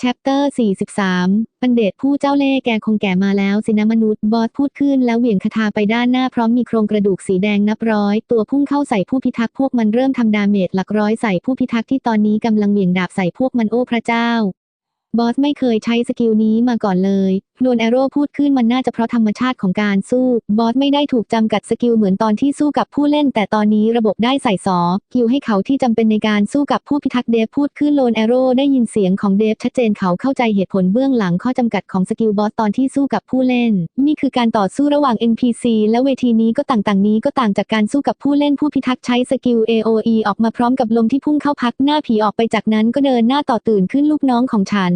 แชปเตอร์ 43 ปันเดชผู้เจ้าเล่แกคงแก่มาแล้วสินะมนุษย์บอสพูดขึ้นแล้วเหวี่ยงคาถาไปด้านหน้าพร้อมมีโครงกระดูกสีแดงนับร้อย ตัวพุ่งเข้าใส่ผู้พิทักษ์พวกมันเริ่มทำดาเมจหลักร้อยใส่ผู้พิทักษ์ที่ตอนนี้กำลังเหวี่ยงดาบใส่พวกมันโอ้พระเจ้า บอสไม่เคยใช้สกิลนี้มาก่อนเลยโดนแอโร่พูดขึ้นมันน่าจะเพราะธรรมชาติของการสู้ บอสไม่ได้ถูกจำกัดสกิลเหมือนตอนที่สู้กับผู้เล่น แต่ตอนนี้ระบบได้ใส่สอกิลให้เขาที่จำเป็นในการสู้กับผู้พิทักษ์เดฟพูดขึ้นโลนแอโร่ได้ยินเสียงของเดฟชัดเจนเขาเข้าใจเหตุผลเบื้องหลังข้อจำกัดของสกิลบอสตอนที่สู้กับผู้เล่น นี่คือการต่อสู้ระหว่าง NPC และเวทีนี้ก็ต่างๆ นี้ก็ต่างจากการสู้กับผู้เล่นผู้พิทักษ์ใช้สกิล AOE ออกมาพร้อมกับลมที่พุ่งเข้าพักหน้าผีออกไปจากนั้นก็เดินหน้าต่อตื่นขึ้นลูกน้องของฉัน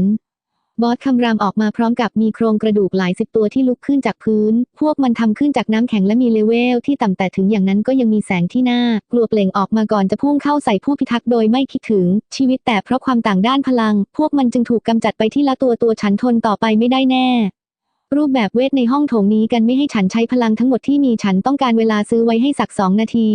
บอสคำรามออกมาพร้อมกับมีโครงกระดูกหลายสิบตัวที่ลุกขึ้นจากพื้น พวกมันทำขึ้นจากน้ำแข็งและมีเลเวลที่ต่ำแต่ถึงอย่างนั้นก็ยังมีแสงที่หน้ากลัวเปล่งออกมาก่อนจะพุ่งเข้าใส่ผู้พิทักษ์โดยไม่คิดถึง ชีวิตแต่เพราะความต่างด้านพลัง พวกมันจึงถูกกำจัดไปที่ละตัวตัวฉันทนต่อไปไม่ได้แน่รูปแบบเวทในห้องโถงนี้กันไม่ให้ฉันใช้พลังทั้งหมดที่มีฉันต้องการเวลาซื้อไว้ให้สักสองนาที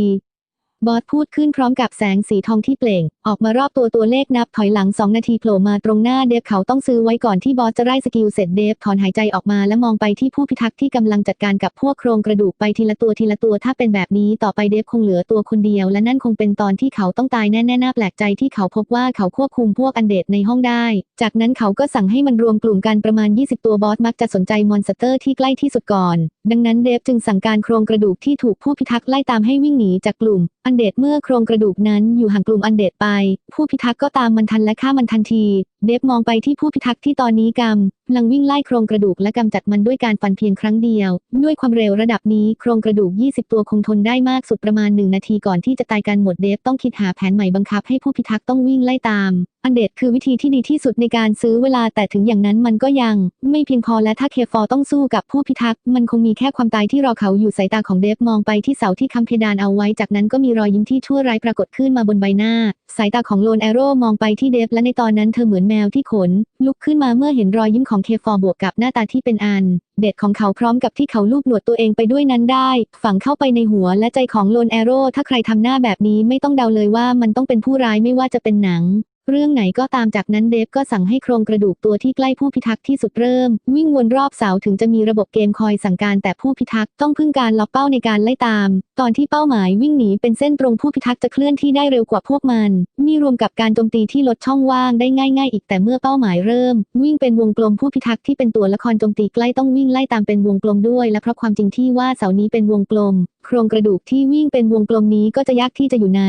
บอสพูดขึ้นพร้อมกับแสงสีทองที่เปล่ง ออกมารอบตัวตัวเลขนับถอยหลัง 2 นาทีโผล่มาตรงหน้าเดฟเขาต้องซื้อไว้ก่อนที่บอสจะไล่สกิลเสร็จเดฟถอนหายใจออกมาและมองไปที่ผู้พิทักษ์ที่กำลังจัดการกับพวกโครงกระดูกไปทีละตัวทีละตัวถ้าเป็นแบบนี้ต่อไปเดฟคงเหลือตัวคนเดียว และนั่นคงเป็นตอนที่เขาต้องตายแน่ๆน่าแปลกใจที่เขาพบว่าเขาควบคุมพวกอันเดดในห้องได้ จากนั้นเขาก็สั่งให้มันรวมกลุ่มกันประมาณ 20 ตัวบอสมักจะสนใจมอนสเตอร์ที่ใกล้ที่สุดก่อน ดังนั้นเดฟจึงสั่งการโครงกระดูกที่ถูกผู้พิทักษ์ไล่ตามให้วิ่งหนีจากกลุ่มอันเดดเมื่อโครงกระดูกนั้นอยู่ห่างกลุ่มอันเดดไป ผู้พิทักษ์ก็ตามมันทันและฆ่ามันทันที เดฟมองไปที่ผู้พิทักษ์ที่ตอนนี้กำ ลังวิ่งไล่โครงกระดูกและกำจัดมันด้วยการฟันเพียงครั้งเดียว ด้วยความเร็วระดับนี้โครงกระดูก 20 ตัวคงทนได้มากสุดประมาณ 1 นาทีก่อนที่จะตายกันหมดเดฟต้องคิดหาแผนใหม่บังคับให้ผู้พิทักษ์ต้องวิ่งไล่ตาม อันเดดคือวิธีที่ดีที่สุดในการซื้อเวลาแต่ถึงอย่างนั้นมันก็ยัง ไม่เพียงพอและถ้าเคฟอร์ต้องสู้กับผู้พิทักษ์มันคงมีแค่ความตายที่รอเขาอยู่สายตาของเดฟมองไปที่เสาที่ค้ำเพดานเอาไว้ จากนั้นก็มีรอยยิ้มที่ชั่วร้ายปรากฏขึ้นมาบนใบหน้า สายตาของโลนแอโร่มองไปที่เดฟและในตอนนั้นเธอเหมือนแมวที่ขน ลุกขึ้นมาเมื่อเห็นรอยยิ้มของเคฟอร์บวกกับหน้าตาที่เป็นอัน เด็ดของเขาพร้อมกับที่เขาลูบหนวดตัวเองไปด้วยนั้นได้ ฝังเข้าไปในหัวและใจของโลนแอโร่ถ้าใครทำหน้าแบบนี้ไม่ต้องเดาเลยว่ามันต้องเป็นผู้ร้ายไม่ว่าจะเป็นหนัง เรื่องไหนก็ตามจากนั้นเดฟก็สั่งให้โครงกระดูกตัวที่ใกล้ผู้พิทักษ์ที่สุดเริ่ม วิ่งวนรอบเสาถึงจะมีระบบเกมคอยสั่งการแต่ผู้พิทักษ์ต้องพึ่งการล็อกเป้าในการไล่ตาม ตอนที่เป้าหมายวิ่งหนีเป็นเส้นตรงผู้พิทักษ์จะเคลื่อนที่ได้เร็วกว่าพวกมันนี่รวมกับการโจมตีที่ลดช่องว่างได้ง่าย ๆ อีกแต่เมื่อเป้าหมายเริ่ม วิ่งเป็นวงกลมผู้พิทักษ์ที่เป็นตัวละครโจมตีใกล้ต้องวิ่งไล่ตามเป็นวงกลมด้วย และเพราะความจริงที่ว่าเสานี้เป็นวงกลม โครงกระดูกที่วิ่งเป็นวงกลมนี้ก็จะยากที่จะอยู่ใน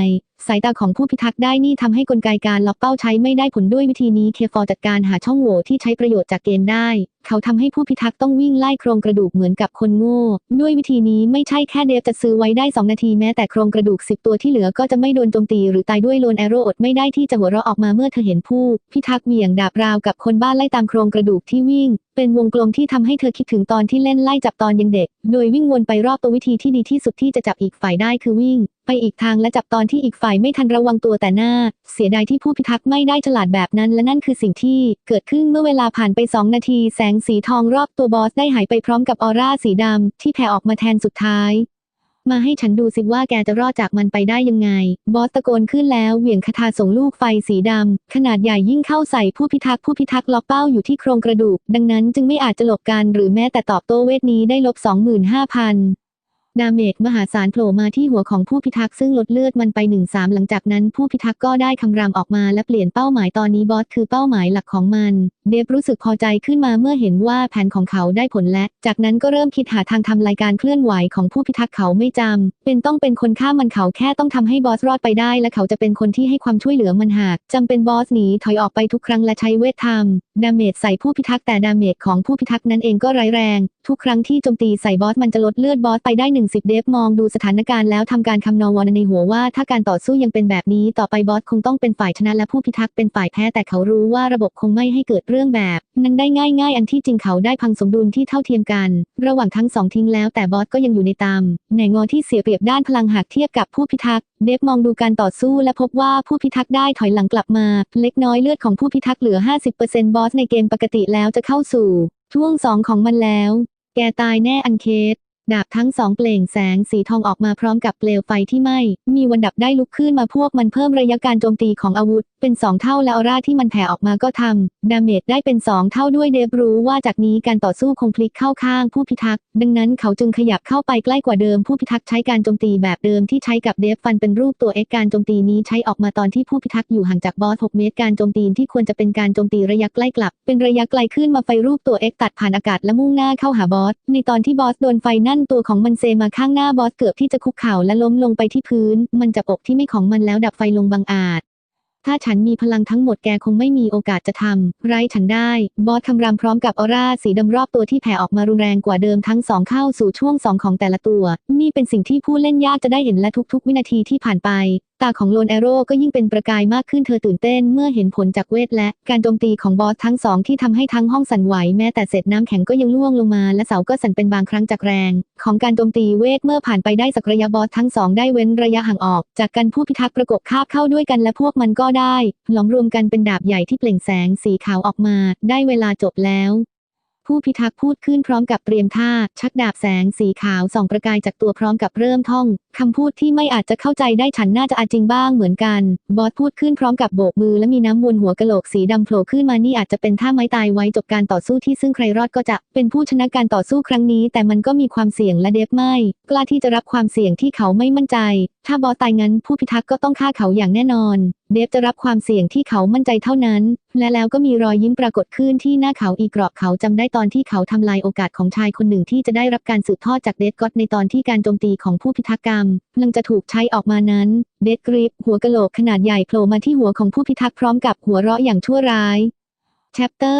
สายตาของผู้พิทักษ์ได้นี่ทำให้กลไกการล็อกเป้าใช้ไม่ได้ผลด้วยวิธีนี้เคฟอร์จัดการหาช่องโหว่ที่ใช้ประโยชน์จากเกมได้ เขาทำให้ผู้พิทักษ์ต้องวิ่งไล่โครงกระดูกเหมือนกับคนโง่ ด้วยวิธีนี้ไม่ใช่แค่เดฟจะซื้อไว้ได้ 2 นาทีแม้แต่โครงกระดูก 10 ตัวที่เหลือก็จะไม่โดนโจมตีหรือตายด้วยโลนแอโรอดไม่ได้ที่จะหัวเราะออกมาเมื่อเธอเห็นผู้ พิทักษ์เหวี่ยงดาบราวกับคนบ้าไล่ตามโครงกระดูกที่วิ่ง เป็นวงกลมที่ทำให้เธอคิดถึงตอนที่เล่นไล่จับตอนยังเด็ก โดยวิ่งวนไปรอบตัววิธีที่ดีที่สุดที่จะจับอีกฝ่ายได้คือวิ่ง ไปอีกทางและจับตอนที่อีกฝ่ายไม่ทันระวังตัวแต่หน้า เสียดายที่ผู้พิทักษ์ไม่ได้ฉลาดแบบนั้น และนั่นคือสิ่งที่เกิดขึ้นเมื่อเวลาผ่านไป2นาที แสงสีทองรอบตัวบอสได้หายไปพร้อมกับออร่าสีดำที่แผ่ออกมาแทนสุดท้าย มาให้ฉันดูสิว่าแกจะรอดจากมันไปได้ยังไง บอสตะโกนขึ้นแล้วเหวี่ยงคาถาส่งลูกไฟสีดำขนาดใหญ่ยิ่งเข้าใส่ผู้พิทักษ์ผู้พิทักษ์ล็อกเป้าอยู่ที่โครงกระดูก ดังนั้นจึงไม่อาจจะหลบกันหรือแม้แต่ตอบโต้เวทนี้ได้ลบ25,000 ดาเมจมหาศาลโผล่มาที่หัวของผู้พิทักษ์ซึ่งลดเลือดมันไป1 3หลังจากนั้นผู้พิทักษ์ก็ได้คำรามออกมาและเปลี่ยนเป้าหมายตอนนี้บอสคือเป้าหมายหลักของมัน เดฟรู้สึกพอใจขึ้นมาเมื่อเห็นว่าแผนของเขาได้ผลและ จากนั้นก็เริ่มคิดหาทางทำรายการเคลื่อนไหวของผู้พิทักษ์เขาไม่จำเป็นต้องเป็นคนฆ่ามันเขาแค่ต้องทำให้บอสรอดไปได้ และเขาจะเป็นคนที่ให้ความช่วยเหลือมันหากจำเป็นบอสหนีถอยออกไปทุกครั้งและใช้เวททำดาเมจใส่ผู้พิทักษ์แต่ดาเมจของผู้พิทักษ์นั้นเองก็ร้ายแรง ทุกครั้งที่โจมตีใส่บอสมันจะลดเลือดบอสไปได้10 เดฟมองดูสถานการณ์แล้วทำการคำนวณในหัวว่าถ้าการต่อสู้ยังเป็นแบบนี้ต่อไปบอสคงต้องเป็นฝ่ายชนะและผู้พิทักษ์เป็นฝ่ายแพ้แต่เขารู้ว่าระบบคงไม่ให้เกิดเรื่องแบบ นั้นได้ง่าย ๆ อันที่จริงเขาได้พังสมดุลที่เท่าเทียมกัน ระหว่างทั้งสองทิ้งแล้วแต่บอสก็ยังอยู่ในตามแหน่งอที่เสียเปรียบด้านพลังหากเทียบกับผู้พิทักษ์เดฟมองดูการต่อสู้และพบว่าผู้พิทักษ์ได้ถอยหลังกลับมา เล็กน้อยเลือดของผู้พิทักษ์เหลือ 50%บอสในเกมปกติแล้วจะเข้าสู่ช่วงสองของมันแล้ว แกตายแน่อันเคส ดาบทั้งสองเปล่งแสงสีทองออกมาพร้อมกับเปลวไฟที่ไหม้ มีวันดับได้ลุกขึ้นมาพวกมันเพิ่มระยะการโจมตีของอาวุธ เป็นสองเท่าและออร่าที่มันแผ่ออกมาก็ทำดาเมจได้เป็นสองเท่าด้วยเดฟรู้ว่าจากนี้การต่อสู้คงพลิกเข้าข้างผู้พิทักษ์ ดังนั้นเขาจึงขยับเข้าไปใกล้กว่าเดิมผู้พิทักษ์ใช้การโจมตีแบบเดิมที่ใช้กับเดฟฟันเป็นรูปตัวเอ็กการโจมตีนี้ใช้ออกมาตอนที่ผู้พิทักษ์อยู่ห่างจากบอส6เมตรการโจมตีที่ควรจะเป็นการโจมตีระยะใกล้กลับ เป็นระยะไกลขึ้นมาไฟรูปตัวเอ็กตัดผ่านอากาศและมุ่งหน้าเข้าหาบอสในตอนที่บอสโดนไฟนั่นตัวของมันเซมาข้างหน้าบอสเกือบที่จะคุกเข่าและล้มลงไปที่พื้น มันจับอกที่ไม่ของมันแล้วดับไฟลงบังอาจ ถ้าฉันมีพลังทั้งหมดแกคงไม่มีโอกาสจะทำไรฉันได้ บอสคำรามพร้อมกับออร่าสีดำรอบตัวที่แผ่ออกมารุนแรงกว่าเดิมทั้งสองเข้าสู่ช่วงสองของแต่ละตัว นี่เป็นสิ่งที่ผู้เล่นยากจะได้เห็นและทุกๆ วินาทีที่ผ่านไป ตาของโลนแอโร่ก็ยิ่งเป็นประกายมากขึ้นเธอตื่นเต้นเมื่อเห็นผลจากเวทและการโจมตีของบอสทั้งสองที่ทำให้ทั้งห้องสั่นไหวแม้แต่เศษน้ำแข็งก็ยังล่วงลงมาและเสาก็สั่นเป็นบางครั้งจากแรง ของการโจมตีเวทเมื่อผ่านไปได้สักระยะบอสทั้งสองได้เว้นระยะห่างออก จากการผู้พิทักษ์ประกบคาบเข้าด้วยกันและพวกมันก็ได้ หลอมรวมกันเป็นดาบใหญ่ที่เปล่งแสงสีขาวออกมา ได้เวลาจบแล้ว ผู้พิทักษ์พูดขึ้นพร้อมกับเตรียมท่า ชักดาบแสงสีขาวส่องประกายจากตัวพร้อมกับเริ่มท่องคำพูดที่ไม่อาจจะเข้าใจได้ฉันน่าจะอาจริงบ้างเหมือนกัน บอสพูดขึ้นพร้อมกับโบกมือและมีน้ำวนหัวกะโหลกสีดำโผล่ขึ้นมานี่อาจจะเป็นท่าไม้ตายไว้จบการต่อสู้ที่ซึ่งใครรอดก็จะเป็นผู้ชนะการต่อสู้ครั้งนี้ แต่มันก็มีความเสี่ยงและเดฟไม่ กล้าที่จะรับความเสี่ยงที่เขาไม่มั่นใจ ถ้าบอสตายงั้นผู้พิทักษ์ก็ต้องฆ่าเขาอย่างแน่นอนเดฟจะรับความเสี่ยงที่เขามั่นใจเท่านั้น และแล้วก็มีรอยยิ้มปรากฏขึ้นที่หน้าเขาอีกรอบเขาจำได้ตอนที่เขาทำลายโอกาสของชายคนหนึ่งที่จะได้รับการสืบทอดจากเดฟก็ตในตอนที่การโจมตีของผู้พิทักษ์กรรมลังจะถูกใช้ออกมานั้น เดดกริปหัวกะโหลกขนาดใหญ่โผล่มาที่หัวของผู้พิทักษ์พร้อมกับหัวเราะอย่างชั่วร้าย Chapter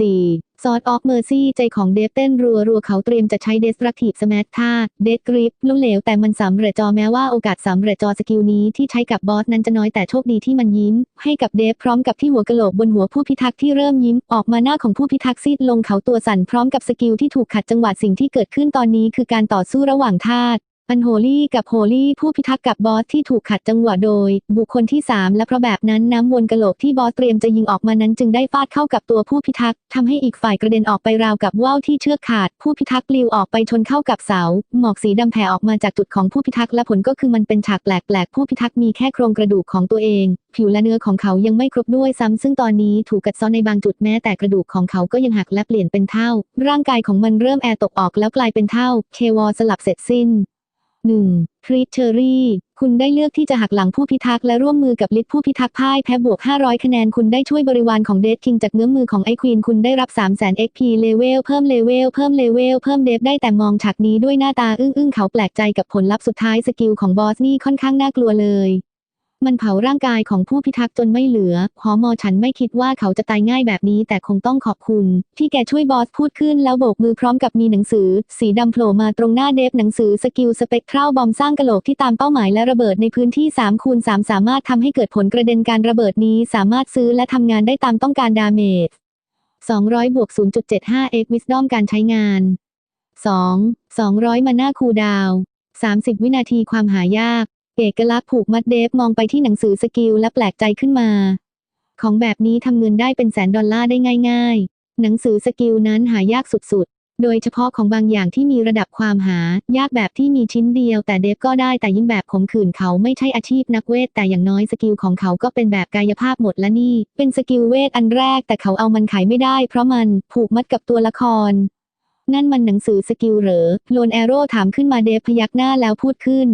44 Sword of Mercy ใจของเดฟเต้นรัวรัวเขาเตรียมจะใช้ Destructive Smash ท่า Dead Grip ล้มเหลวแต่มันสำเร็จจอแม้ว่าโอกาสสำเร็จจอสกิลนี้ที่ใช้กับบอสนั้นจะน้อยแต่โชคดีที่มันยิ้ม ให้กับเดฟพร้อมกับที่หัวกะโหลกบนหัวผู้พิทักษ์ที่เริ่มยิ้มออกมาหน้าของผู้พิทักษ์ซีดลงเขาตัวสั่นพร้อมกับสกิลที่ถูกขัดจังหวะสิ่งที่เกิดขึ้นตอนนี้คือการต่อสู้ระหว่างธาตุ อันโฮลี่กับโฮลี่ผู้พิทักษ์กับบอสที่ถูกขัดจังหวะโดย บุคคลที่ 3 และเพราะแบบนั้นน้ำวนกะโหลกที่บอสเตรียมจะยิงออกมานั้นจึงได้ฟาดเข้ากับตัวผู้พิทักษ์ทำให้อีกฝ่ายกระเด็นออกไปราวกับว่าวที่เชือกขาด ผู้พิทักษ์ปลิวออกไปชนเข้ากับเสา หมอกสีดำแผ่ออกมาจากจุดของผู้พิทักษ์และผลก็คือมันเป็นฉากแปลกๆผู้พิทักษ์มีแค่โครงกระดูกของตัวเอง ผิวและเนื้อของเขายังไม่ครบด้วยซ้ำซึ่งตอนนี้ถูกกัดซ้อนในบางจุดแม้แต่กระดูกของเขาก็ยังหักและเปลี่ยนเป็นเท่า ร่างกายของมันเริ่มแอร์ตกออกแล้วกลายเป็นเท่า เควอสลับเสร็จสิ้น 1. คริสเชอรี่ คุณได้เลือกที่จะหักหลังผู้พิทักษ์และร่วมมือกับลิทผู้พิทักษ์พ่ายแพ้บวก 500 คะแนน คุณได้ช่วยบริวารของเดทคิงจากเงื้อมือของไอควีน คุณได้รับ 3 0 0 0 0 XP เลเวลเพิ่มเลเวลเพิ่มเลเวลเพิ่มเดฟได้แต่มองฉากนี้ด้วยหน้าตาอึ้งอึ้งๆเขาแปลกใจกับผลลัพธ์สุดท้ายสกิลของบอสนี่ค่อนข้างน่ากลัวเลย มันเผาร่างกายของผู้พิทักษ์จนไม่เหลือ หอมอฉันไม่คิดว่าเขาจะตายง่ายแบบนี้ แต่คงต้องขอบคุณ ที่แกช่วยบอสพูดขึ้นแล้วโบกมือพร้อมกับมีหนังสือ สีดำโผล่มาตรงหน้าเดฟหนังสือสกิลสเปกทรัลบอมสร้างกะโหลกที่ตามเป้าหมายและระเบิดในพื้นที่3คูณ3สามารถทำให้เกิดผลกระเด็นการระเบิดนี้ สามารถซื้อและทำงานได้ตามต้องการดาเมจ200บวก0.75 x Wisdom การใช้งาน 2. 200 มาหน้าคูดาว 30 วินาทีความหายาก เอกลักษณ์ผูกมัดเดฟมองไปที่หนังสือสกิลและแปลกใจขึ้นมา ของแบบนี้ทำเงินได้เป็นแสนดอลลาร์ได้ง่าย ๆ หนังสือสกิลนั้นหายากสุดๆ โดยเฉพาะของบางอย่างที่มีระดับความหายากแบบที่มีชิ้นเดียว แต่เดฟก็ได้แต่ยิ่งแบบขมขื่นเขาไม่ใช่อาชีพนักเวท แต่อย่างน้อยสกิลของเขาก็เป็นแบบกายภาพหมดและนี่ เป็นสกิลเวทอันแรก แต่เขาเอามันขายไม่ได้ เพราะมันผูกมัดกับตัวละคร นั่นมันหนังสือสกิลเหรอโลนแอโร่ถามขึ้นมาเดฟพยักหน้าแล้วพูดขึ้น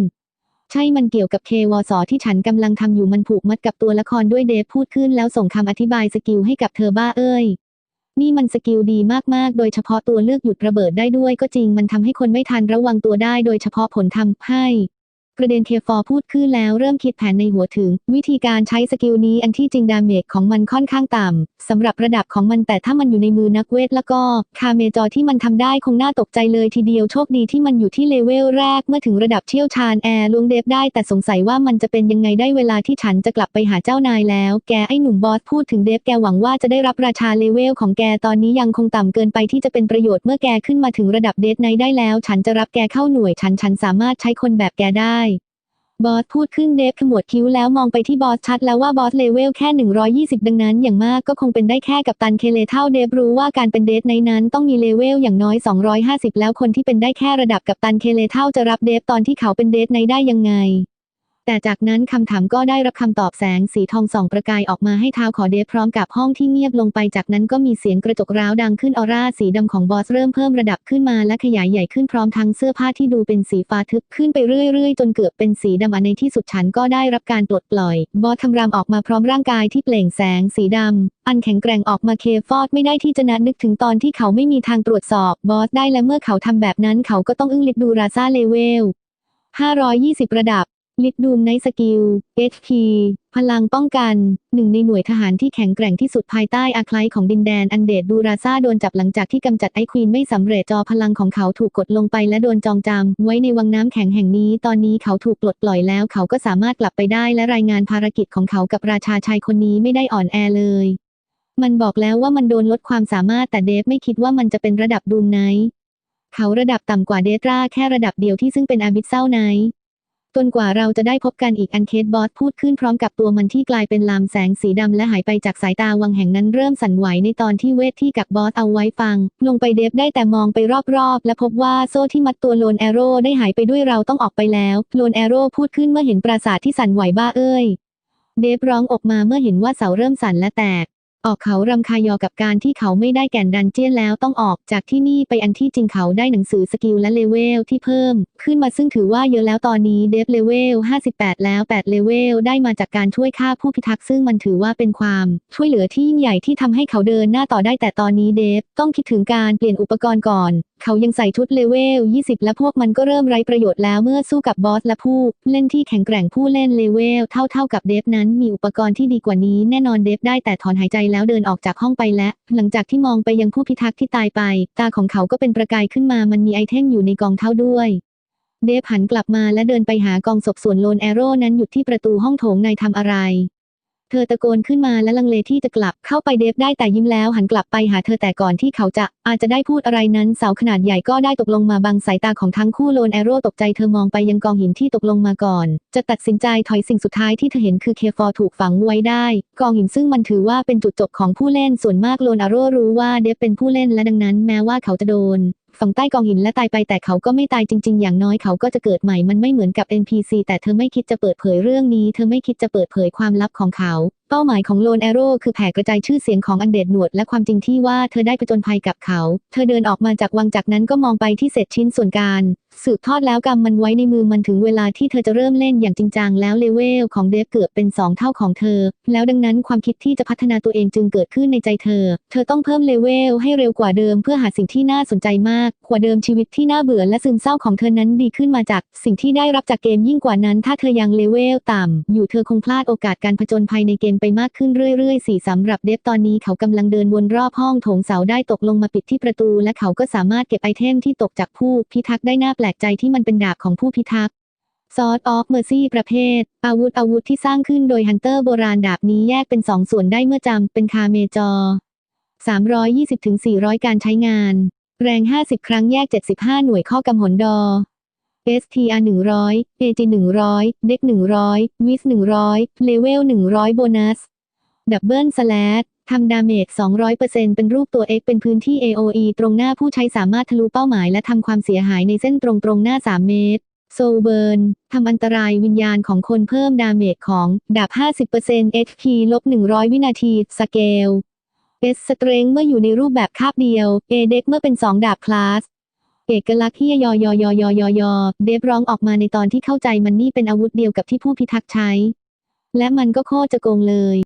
ใช่มันเกี่ยวกับเควสที่ฉันกำลังทำอยู่มันผูกมัดกับตัวละครด้วยเดฟพูดขึ้นแล้วส่งคำอธิบายสกิลให้กับเธอบ้าเอ้ยนี่มันสกิลดีมาก ๆ โดยเฉพาะตัวเลือกหยุดระเบิดได้ด้วยก็จริงมันทำให้คนไม่ทันระวังตัวได้โดยเฉพาะผลทำให้ กระเด็นเคฟอร์พูดขึ้นแล้วเริ่มคิดแผนในหัวถึง วิธีการใช้สกิลนี้อันที่จริงดาเมจของมันค่อนข้างต่ำสำหรับระดับของมันแต่ถ้ามันอยู่ในมือนักเวทแล้วก็คาเมจอที่มันทำได้คงน่าตกใจเลยทีเดียวโชคดีที่มันอยู่ที่เลเวลแรกเมื่อถึงระดับเชี่ยวชาญแอร์ลวงเดฟได้แต่สงสัยว่ามันจะเป็นยังไงได้เวลาที่ฉันจะกลับไปหาเจ้านายแล้ว แกไอ้หนุ่มบอสพูดถึงเดฟแกหวังว่าจะได้รับราชาเลเวลของแกตอนนี้ยังคงต่ำเกินไปที่จะเป็นประโยชน์เมื่อแกขึ้นมาถึงระดับเดทไนได้แล้ว ฉันจะรับแกเข้าหน่วยฉันฉันสามารถใช้คนแบบแกได้ บอสพูดขึ้นเดฟขมวดคิ้วแล้วมองไปที่บอสชัดแล้วว่าบอสเลเวลแค่ 120 ดังนั้นอย่างมากก็คงเป็นได้แค่กับตันเคเลเท่าเดฟรู้ว่าการเป็นเดฟในนั้นต้องมีเลเวลอย่างน้อย 250 แล้วคนที่เป็นได้แค่ระดับกับตันเคเลเท่าจะรับเดฟตอนที่เขาเป็นเดฟในได้ยังไง แต่จากนั้นคำถามก็ได้รับคำตอบแสงสีทองส่องประกายออกมาให้เท้าขอเดฟพร้อมกับห้องที่เงียบลงไปจากนั้นก็มีเสียงกระจกร้าวดังขึ้นออร่าสีดำของบอสเริ่มเพิ่มระดับขึ้นมาและขยายใหญ่ขึ้นพร้อมทั้งเสื้อผ้าที่ดูเป็นสีฟ้าทึบขึ้นไปเรื่อยๆ จนเกือบเป็นสีดำในที่สุดฉันก็ได้รับการปลดปล่อย บอสทำรามออกมาพร้อมร่างกายที่เปล่งแสงสีดำอันแข็งแกร่งออกมาเคฟอดไม่ได้ที่จะนัดนึกถึงตอนที่เขาไม่มีทางตรวจสอบบอสได้และเมื่อเขาทำแบบนั้นเขาก็ต้องอึ้งลิดดูราซาเลเวล520 ระดับ ลิดดูมในสกิล HP พลังป้องกัน หนึ่งในหน่วยทหารที่แข็งแกร่งที่สุดภายใต้อาคไลของดินแดนอันเดดดูราซาโดนจับหลังจากที่กำจัดไอควีนไม่สำเร็จจอพลังของเขาถูกกดลงไปและโดนจองจำไว้ในวังน้ำแข็งแห่งนี้ ตอนนี้เขาถูกปลดปล่อยแล้ว เขาก็สามารถกลับไปได้และรายงานภารกิจของเขากับราชาชายคนนี้ไม่ได้อ่อนแอเลย มันบอกแล้วว่ามันโดนลดความสามารถแต่เดฟไม่คิดว่ามันจะเป็นระดับดูมไนเขาระดับต่ำกว่าเดตราแค่ระดับเดียวที่ซึ่งเป็นอาบิสเซลไนท์ จนกว่าเราจะได้พบกันอีกอันเคสบอสพูดขึ้นพร้อมกับตัวมันที่กลายเป็นลามแสงสีดำและหายไปจากสายตาวังแห่งนั้นเริ่มสั่นไหวในตอนที่เวทที่กักบอสเอาไว้ฟัง ลงไปเดฟได้แต่มองไปรอบๆ และพบว่าโซ่ที่มัดตัวโลนแอโร่ได้หายไปด้วยเราต้องออกไปแล้วโลนแอโร่พูดขึ้นเมื่อเห็นปราสาทที่สั่นไหวบ้าเอ้ยเดฟร้องออกมาเมื่อเห็นว่าเสาเริ่มสั่นและแตก ออกเขารำคาญยอกับการที่เขาไม่ได้แก่นดันเจี้ยนแล้วต้องออกจากที่นี่ไปอันที่จริงเขาได้หนังสือสกิลและเลเวลที่เพิ่ม ขึ้นมาซึ่งถือว่าเยอะแล้วตอนนี้เดฟเลเวล 58 แล้ว 8 เลเวล ได้มาจากการช่วยฆ่าผู้พิทักษ์ซึ่งมันถือว่าเป็นความช่วยเหลือที่ยิ่งใหญ่ที่ทำให้เขาเดินหน้าต่อได้แต่ตอนนี้เดฟต้องคิดถึงการเปลี่ยนอุปกรณ์ก่อน เขายังใส่ชุดเลเวล 20 และพวกมันก็เริ่มไร้ประโยชน์แล้วเมื่อสู้กับบอสและผู้ เล่นที่แข็งแกร่งผู้เล่นเลเวล เท่าๆกับเดฟนั้นมีอุปกรณ์ที่ดีกว่านี้ แน่นอนเดฟได้แต่ถอนหายใจแล้วเดินออกจากห้องไปและหลังจากที่มองไปยังผู้พิทักษ์ที่ตายไป ตาของเขาก็เป็นประกายขึ้นมามันมีไอเทมอยู่ในกองเท่าด้วยเดฟหันกลับมาและเดินไปหากองศพส่วนโลนแอโร่นั้นหยุดที่ประตูห้องโถงในทำอะไร เธอตะโกนขึ้นมาและลังเลที่จะกลับเข้าไปเดฟได้แต่ยิ้มแล้วหันกลับไปหาเธอแต่ก่อนที่เขาจะอาจจะได้พูดอะไรนั้นเสาขนาดใหญ่ก็ได้ตกลงมาบังสายตาของทั้งคู่โลนแอโร่ตกใจเธอมองไปยังกองหินที่ตกลงมาก่อน จะตัดสินใจถอยสิ่งสุดท้ายที่เธอเห็นคือเคฟอร์ถูกฝังไว้ได้ กองหินซึ่งมันถือว่าเป็นจุดจบของผู้เล่นส่วนมากโลนแอโร่รู้ว่าเดฟเป็นผู้เล่นและดังนั้นแม้ว่าเขาจะโดน ฝังใต้กองหินและตายไปแต่เขาก็ไม่ตายจริง ๆ อย่างน้อยเขาก็จะเกิดใหม่มันไม่เหมือนกับ NPC แต่เธอไม่คิดจะเปิดเผยเรื่องนี้ เธอไม่คิดจะเปิดเผยความลับของเขา เป้าหมายของโลนแอโร่คือแผ่กระจายชื่อเสียงของอันเดดหนวด และความจริงที่ว่าเธอได้ผจญภัยกับเขา เธอเดินออกมาจากวังจากนั้นก็มองไปที่เศษชิ้นส่วนการสืบทอดแล้วกำมันไว้ในมือมันถึงเวลาที่เธอจะเริ่มเล่นอย่างจริงจังแล้วเลเวลของเดฟเกือบเป็นสองเท่าของเธอ แล้วดังนั้นความคิดที่จะพัฒนาตัวเองจึงเกิดขึ้นในใจเธอ เธอต้องเพิ่มเลเวลให้เร็วกว่าเดิมเพื่อหาสิ่งที่น่าสนใจมาก กว่าเดิมชีวิตที่น่าเบื่อและซึมเศร้าของเธอนั้นดีขึ้นมาจาก สิ่งที่ได้รับจากเกมยิ่งกว่านั้น ถ้าเธอยังเลเวลต่ำอยู่เธอคงพลาดโอกาสการผจญภัยในเกมไปมากขึ้นเรื่อยๆสี่สำหรับเดฟตอนนี้เขากำลังเดินวนรอบห้องโถงเสาได้ตกลงมาปิดที่ประตู และเขาก็สามารถเก็บไอเทมที่ตกจากผู้พิทักษ์ได้น่าแปลกใจที่มันเป็นดาบของผู้พิทักษ์ซอ d ออฟเมอร์ซี่ประเภท อาวุธอาวุธที่สร้างขึ้นโดยฮันเตอร์โบราณดาบนี้แยกเป็นสองส่วนได้เมื่อจำเป็นคาเมจอ 320-400 การใช้งาน แรง 50 ครั้งแยก 75 หน่วยข้อกำหนดอ STR 100 AG 100 เด็ก100 วิส100 เลเวล 100 โบนัส ดับเบิลสแลช ทำดาเมจ 200%เป็นรูปตัว X เป็นพื้นที่ AOE ตรงหน้าผู้ใช้สามารถทะลุเป้าหมายและทำความเสียหายในเส้นตรงตรงหน้า 3 เมตร โซเบิร์นทำอันตรายวิญญาณของคนเพิ่มดาเมจของดาบ 50% HP ลบ 100 วินาที สเกล S สเตรงเมื่ออยู่ในรูปแบบคาบเดียว A เด็กเมื่อเป็น 2 ดาบคลาส เอกลักษณ์ที่ยอยอยอยอยอยอยเดฟร้องออกมาในตอนที่เข้าใจมันนี่เป็นอาวุธเดียวกับที่ผู้พิทักษ์ใช้ และมันก็โคตรจะโกงเลย